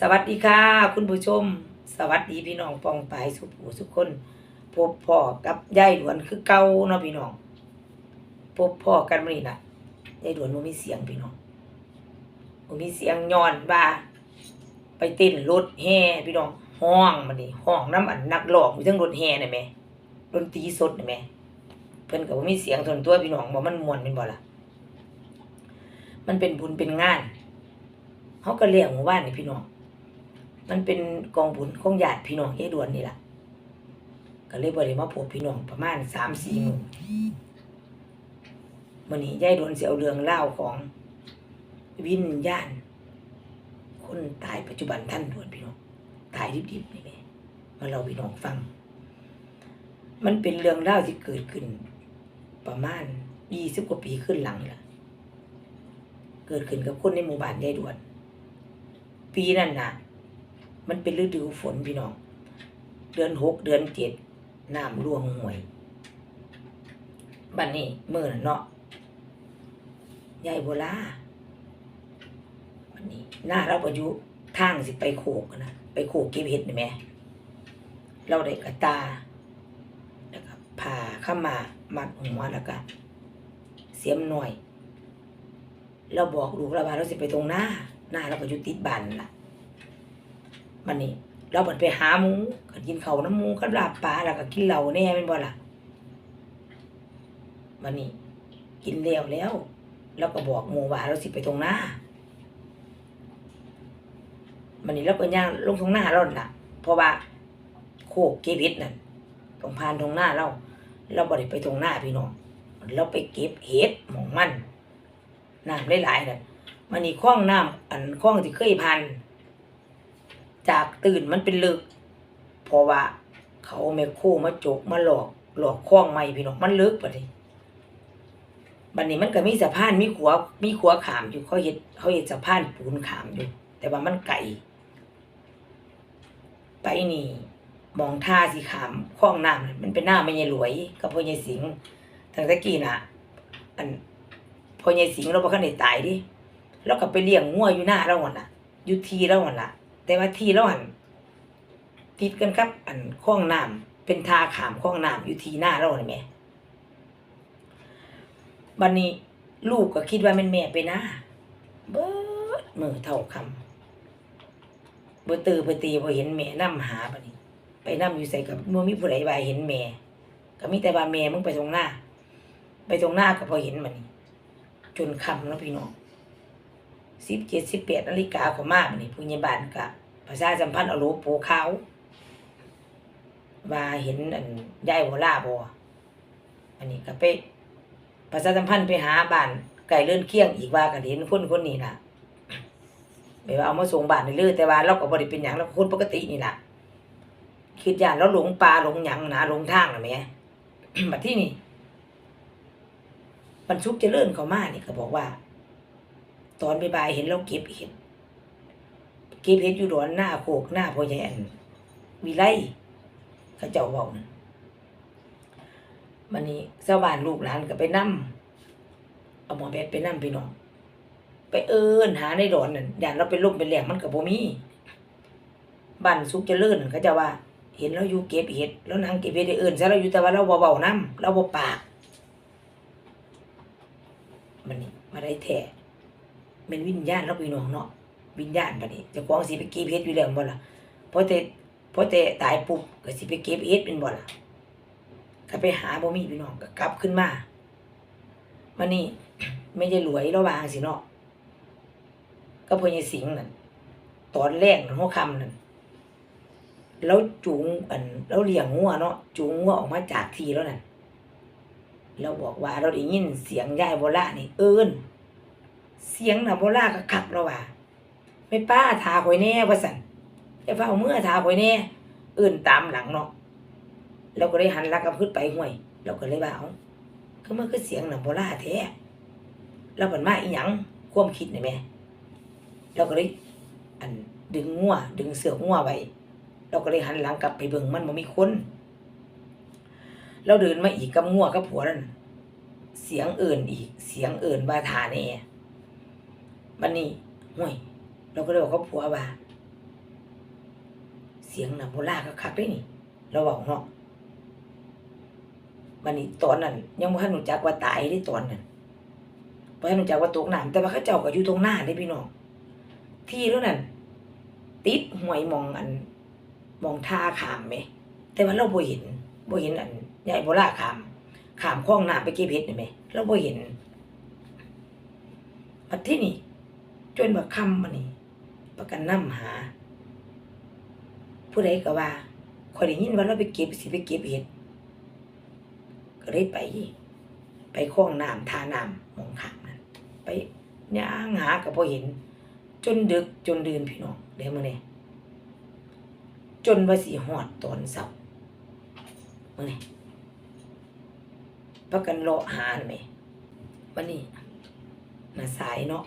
สวัสดีค่ะ คุณผู้ชม สวัสดีพี่น้องปองปายสุผู้สุกคนพบพ่อกับยายหลวนคือเก่าเนาะพี่น้องพบพ่อกันมื้อนี้น่ะยายหลวนบ่มีเสียงพี่น้องบ่มีเสียงย้อนว่าไปเต้นรถแห่พี่น้องห้องมันนี่ห้องน้ำอันนักร้องอยู่ทั้งรถแห่น่ะแหม่ดนตรีสดน่ะแหม่เพิ่นก็บ่มีเสียงทนตัวพี่น้องบ่มันม่วนแม่นบ่ล่ะมันเป็นบุญเป็นงานเฮาก็เลี้ยงหมู่บ้านนี่พี่น้อง มันเป็นกองบุญของญาติพี่น้องยายดวนนี่แหละก็เลยบ่ได้มาพบพี่น้องประมาณ3-4มื้อมื้อนี้ยายดวนเสิเอาเรื่องเล่าของวิญญาณคนตายปัจจุบันท่านดวนพี่น้องตายดิบๆนี่แหละมาเล่าพี่น้องฟัง มันเป็นเรื่องเล่าที่เกิดขึ้น ประมาณ20กว่าปีขึ้นหลังล่ะ เกิดขึ้นกับคนในหมู่บ้านยายดวน ปีนั้นน่ะ มันเป็นฤดูฝนพี่น้อง เดือนหกเดือนเจ็ดน้ำร่วงห่วยบัดนนี้มือน่ะเนาะยายโบลาบัดนี้ หน้าเราประยุทางสิไปโขกนะไปโขกเก็บเห็ดนี่แหม่เราได้กระตาแล้วก็ผ่าเข้ามามัดหัวแล้วก็เสียมหน่อย เราบอกลูกเราว่าเราสิไปตรงหน้า หน้าเราก็อยู่ติดบันล่ะ มันนี่เราเปิดไปหาหมูก็กินเขาน้ำหมูกับลาบปลาแล้วก็กินเหล้าแน่เป็นบ่ล่ะมันนี่กินแล้วแล้วเราก็บอกหมูว่าเราสิไปตรงหน้ามันนี่เราก็ย่างลงตรงหน้าเรานั่นล่ะ เพราะว่าโคกเก็บเห็ดนั่นตรงพานตรงหน้าเรา เราบ่ได้ไปตรงหน้าพี่น้องเราไปเก็บเห็ดหมองมันน้ำหลายๆนั่นมันนี่คล้องน้ำอันคล้องที่เคยพัน จากตื่นมันเป็นลึก เพราะว่า เขาเอาแม่มาจกมาหลอก หลอกคล้องใหม่พี่น้องมันลึกปะดิบัดนี้มันก็มีสะพานมีขัวมีขัวขามอยู่เขาเห็ดเขาเห็ดสะพานปูนขามอยู่ แต่ว่ามันไก่ไปนี่มองท่าสีขามคล้องน้ำมันเป็นหน้าไม่ใหหลวยกับพ่อใหญ่สิงทางตะกี้น่ะ อันพ่อใหญ่สิงเราบ่คันได้ตายดิเราก็ไปเลี้ยงงัวอยู่หน้าเราหั่นน่ะอยู่ทีเราหั่นล่ะ แต่ว่าที่เราหันติดกันครับ อันคลองน้ำเป็นทาขามคลองน้ำอยู่ทีหน้าเราเห็นไหมบันนี้ลูกก็คิดว่าแมันแม่ไปน้าเบิดมือเท่าคำเบตือเบตีบ่เห็นแม่นํหาบัดนี้ ไปนํอยู่ใส่กับมัมีผู้ใดว่าเห็นแม่ก็มีแต่ว่าแม่มึงไปตรงหน้า ไปตรงหน้าก็พอเห็นมันนี่จนคำแล้วพี่น้อง สิบเจ็ดสิบแปดนาฬิกาก็มาบัดนี้ผู้ใหญ่บ้านก็ประชาสัมพันธ์เอาโลโปขาว่าเห็นอันยายโบลาบ่อันนี้ก็ไปประชาสัมพันธ์ไปหาบ้านไก่เลื่อนเคียงอีกว่ากันเห็นคนคนนี้น่ะแบบว่าเอามาส่งบ้านนี่เลยแต่ว่าเราก็บ่ได้เป็นหยังเราคนปกตินี่ล่ะคิดย่านเราหลงป่าหลงหยังนะหลงทางน่ะแหม่บัดที่นี่บรรทุกจะเจริญเข้ามานี่ก็บอกว่า ตอนบ่ายๆเห็นเราเก็บเห็ดเก็บเห็ดอยู่ดอนหน้าโคกหน้าพ่อใหญ่อันวิไลเขาเจ้าเว้านั่นมันนี้ชาวบ้านลูกหลานก็ไปนํเอาหมอแบดไปนํพี่น้องไปเอิ้นหาในดอนนั่นอย่างเราเป็นลมเป็นแหลงมันก็บ่มีบ้านสุขเจริญนั่นเขาเจะว่า เห็นเราอยู่เก็บเห็ดแล้วนางเก็บเห็ดได้เอิ้นซะเราอยู่แต่ว่าเราบ่เว้านํเราบ่ปากมันนี่มาได้แท้ เป็นวิญญาณเราพี่น้องเนาะวิญญาณบัดนี้จะกองสิไปเก็บเฮ็ดอยู่แล้วบ่ล่ะเพอแต่เพอแต่ตายปุ๊บก็สิไปเก็บเฮ็ดเป็นบ่ล่ะก็ไปหาบ่มีพี่น้องก็กลับขึ้นมามันนี่ไม่ได้รวยระวางสิเนาะก็พญสิงห์นั่นตอนแรกหัวคำนั่นแล้วจูงอันแล้วเลี้ยงงัวเนาะจูงงัวออกมาจากทีแล้วนั่นเราบอกว่าเราได้ยินเสียงยายโบราณนี่เอิ้น เสียงหน่ะโบราณก็คักแล้วว่าไม่ป้าทาข่อยแน่ว่าสั่นอย่าเฝ้าเมื่อทาข่อยแน่เอื่นตามหลังเนาะเราก็เลยหันหลักกับพึ่ไปห้วย เราก็เลยว่าเอาคือมันคือเสียงหน่ะโบราแท้เราเปิดมาอีหยังความคิดนี่แหม่เราก็เลยอันดึงงัวดึงเสือกงัวไว้เราก็เลยหันหลังกลับไปเบิ่งมันบ่มีคนเราเดินมาอีกกับงัวกับผัวนั่นเสียงเอื่นอีก เสียงเอื่นว่าทาแน่ บันนี้ห่วย เราก็เลยบอกเขาผัวว่า เสียงหน่ะโบราณก็คักเด้นี่ เราเว้าเนาะบัดนี้ตอนนั้น ยังบ่ทันรู้จักว่าตายเด้ตอนนั้นบ่ทันรู้จักว่าตกน้ำแต่ว่าเขาเจ้าก็อยู่ตรงหน้าเด้พี่น้อง ที่แล้วนั้นติดห่วยมองอัน มองท่าขามแหม แต่ว่าเราบ่เห็นบ่เห็นอันยายโบราณขามขามคล้องน้ำไปเก็บเห็ดนี่แหมเราบ่เห็นบัดที่นี่ จนบักค่ำมานี่ประกันนำหา ผู้ใดก็ว่าข่อยได้ยินว่าเราไปเก็บสิไปเก็บเห็ดก็เลยไป ไปคลองน้ำทาน้ำมองขามนั่นไปย่างหาก็บ่เห็น จนดึกจนดื่นพี่น้องเดี๋ยวมื้อนี้จนว่าสิฮอดตอนเช้ามื้อนี้ประกันเลาะหาแม่วันนี้น่ะสายเนาะ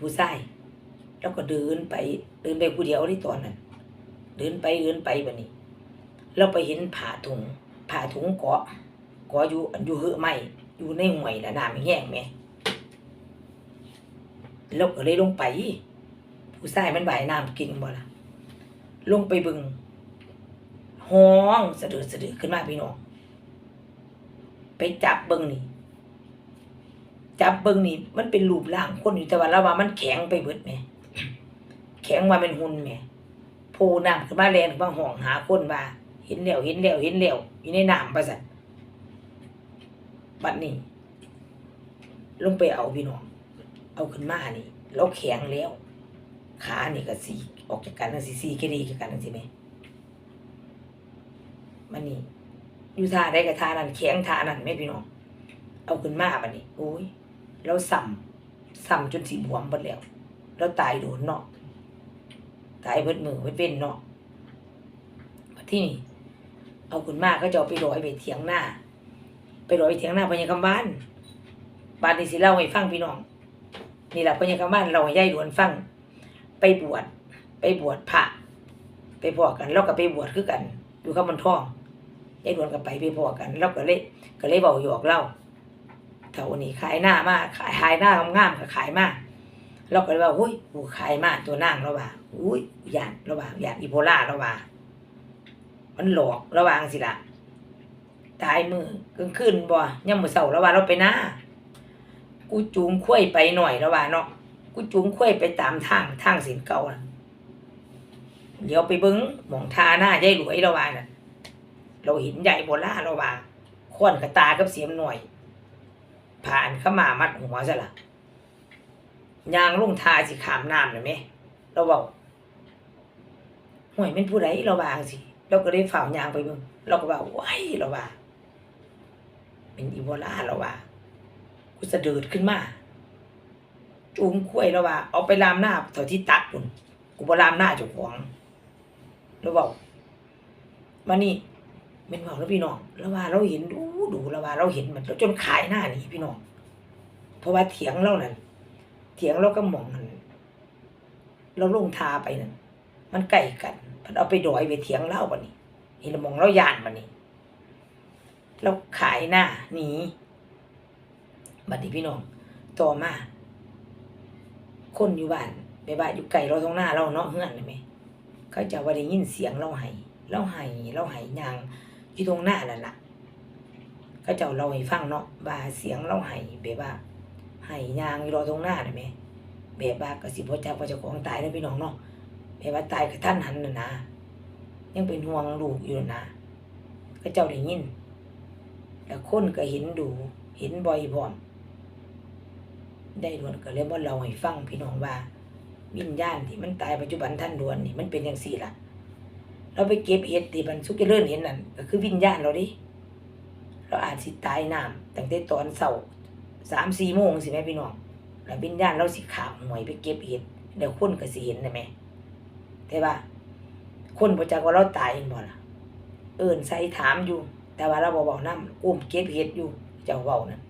ผู้ชายแล้วก็เดินไปเดินไปผู้เดียวในตอนนั้น เดินไปเดินไปแบัดนี้ เราไปเห็นผ้าถุงผ้าถุงเกาะเกาะอยู่อยู่เหอะไม้อยู่ในห้วยน่ะน้ำแห้งแหม่เราก็เลยลงไป ผู้ชายมันว่ายน้ำกินบ่ละลงไปบึงห้องสะดือสะดือขึ้นมาพี่น้องไปจับเบิ่งนี่ จับเบิ่งนี่มันเป็นรูปร่างคนอยู่แต่ว่าเราว่ามันแข็งไปเบิดแหม่แข็งว่าเป็นหุ่นแหม่โพน้ำขึ้นมาแลนขึ้นมาห้องหาคนว่า เห็นแล้วเห็นแล้วเห็นแล้วอยู่ในน้ำประสันบัดนี้ ลงไปเอาพี่น้อง เอาขึ้นมานี่เราแข็งแล้วขานี่ก็สีออกจากกันนั่นสิสีแค่ดีจากกันนั่นสิไหมมันนี่อยู่ท่าได้กับท่านั้นแข็งท่านั้นไม่พี่น้อง เอาขึ้นมาบัดนี้โอ้ย เราสั่มสั่มจนสีบวมหมดแล้วเราตายโดนเนาะตายเบิดมือเบิดเป็นเนาะที่นี่ เอาคุณมากก็จะไปลอยไปเถียงหน้า ไปลอยไปเถียงหน้าพญาคำบ้านบ้านนี้สิเล่าให้ฟังพี่น้อง นี่แหละพญาคำบ้านเราให้ยายหลวนฟัง ไปบวชไปบวชพระไปพอกันแล้วก็ไปบวชคือกัน อยู่ข้ามันท่องยายหลวนก็ไปไปพอกันแล้วก็เลยก็เลยเบาหยอกเล่า เท่านี้ขายหน้ามากขายขายหน้างามๆก็ขายมากเราก็เลยว่าหุ้ยกูขายมากตัวนางเราว่าอุ้ยหยาดเราว่าหยาดอีโพล่าเราว่ามันหลอกระวังสิละตายมือกลางคืนบ่ย่ำมือเสาระว่าเราไปหน้ากูจูงคุ้ยไปหน่อยระว่าเนาะกูจูงคุ้ยไปตามทางทางสินเก่าน่ะเดี๋ยวไปเบิ้งมองทาหน้ายายหลวยระว่าน่ะ เราเห็นใหญ่โบล่าระว่าควนกระตากับเสียมหน่อย ผ่านเข้ามามัดหัวซะละยางลุ่งทาสิขามน้ำน่ะแม่เราบอกห่วยเป็นผู้ใดเราวางสิ เราก็ได้ฝ่าวยางไปเบิ่งเราก็ว่าว้ายเราว่าเป็นอีโบลาเราว่ากูสะเดิดขึ้นมาจูงคุ้ยเราว่า เอาไปลามหน้าเท่าที่ตัดปุ่นกูบ่ลามหน้าเจ้าของเราบอกมานี่ เป็นบอกแล้วพี่น้องเราว่าเราเห็นดูดูเราว่าเราเห็นมันจนขายหน้าหนี่พี่น้อง เพราะว่าเถียงเรานั่นเถียงเราก็มองมันเราลงทาไปนั่นมันใกล้กันมันเอาไปดอยไปเถียงเล่าบันนี้เห็นเรามองเรายานบันนี้เราขายหน้าหนีบัดนี้พี่น้อง ต่อมา คนอยู่บ้านไปบ้านอยู่ไกลเราตรงหน้าเราเนาะเฮือนเลยไหมเขาจะว่าได้ยินเสียงเราไห้เราไห้เราไห้ยาง อยู่ตรงหน้านั่นล่ะเขาเจ้าเราให้ฟังเนาะว่าเสียงเราไห้แบบว่าให้ยางอยู่รอตรงหน้าได้ไหมแบบว่าก็สิบ่จักว่าเจ้าของตายนะพี่น้องเนาะแบบว่าตายกระทันหันน่ะนะยังเป็นห่วงลูกอยู่นะก็เจ้าได้ยินแล้วคนก็เห็นดู เห็นบ่อยพร้อมได้ดวนก็เลยบ่าเล่าให้ฟังพี่น้องว่า วิญญาณที่มันตายปัจจุบันท่านดวนนี่มันเป็นจังซี่ล่ะ เราไปเก็บเห็ดที่มันสุกเจริญเห็นนั่นก็คือวิญญาณเราดิเราอาจสิตายน้ำตั้งแต่ตอนเช้าสามสี่โมงสิแม่พี่น้องแล้ววิญญาณเราสิขามหวยไปเก็บเห็ดเดี๋ยวคนก็สิเห็นนะแม่แต่ว่า คนบ่จักว่าเราตายเห็นบ่ล่ะ เอิ้นใส่ถามอยู่ แต่ว่าเราบ่เว้านำอุ้มเก็บเห็ดอยู่เจ้าเว้านั่น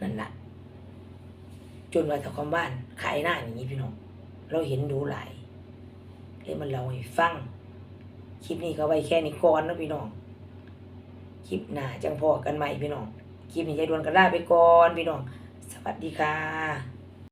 นั่นล่ะจนว่าเจ้าของบ้านขายหน้าหนีพี่น้องเราเห็นดูหลาย ได้มันเล่าให้ฟัง คลิปนี้ก็ไว้แค่นี้ก่อนนะพี่น้อง คลิปหน้าจังพอกันใหม่พี่น้อง คลิปนี้ยายดวนกันลาไปก่อนพี่น้อง สวัสดีค่ะ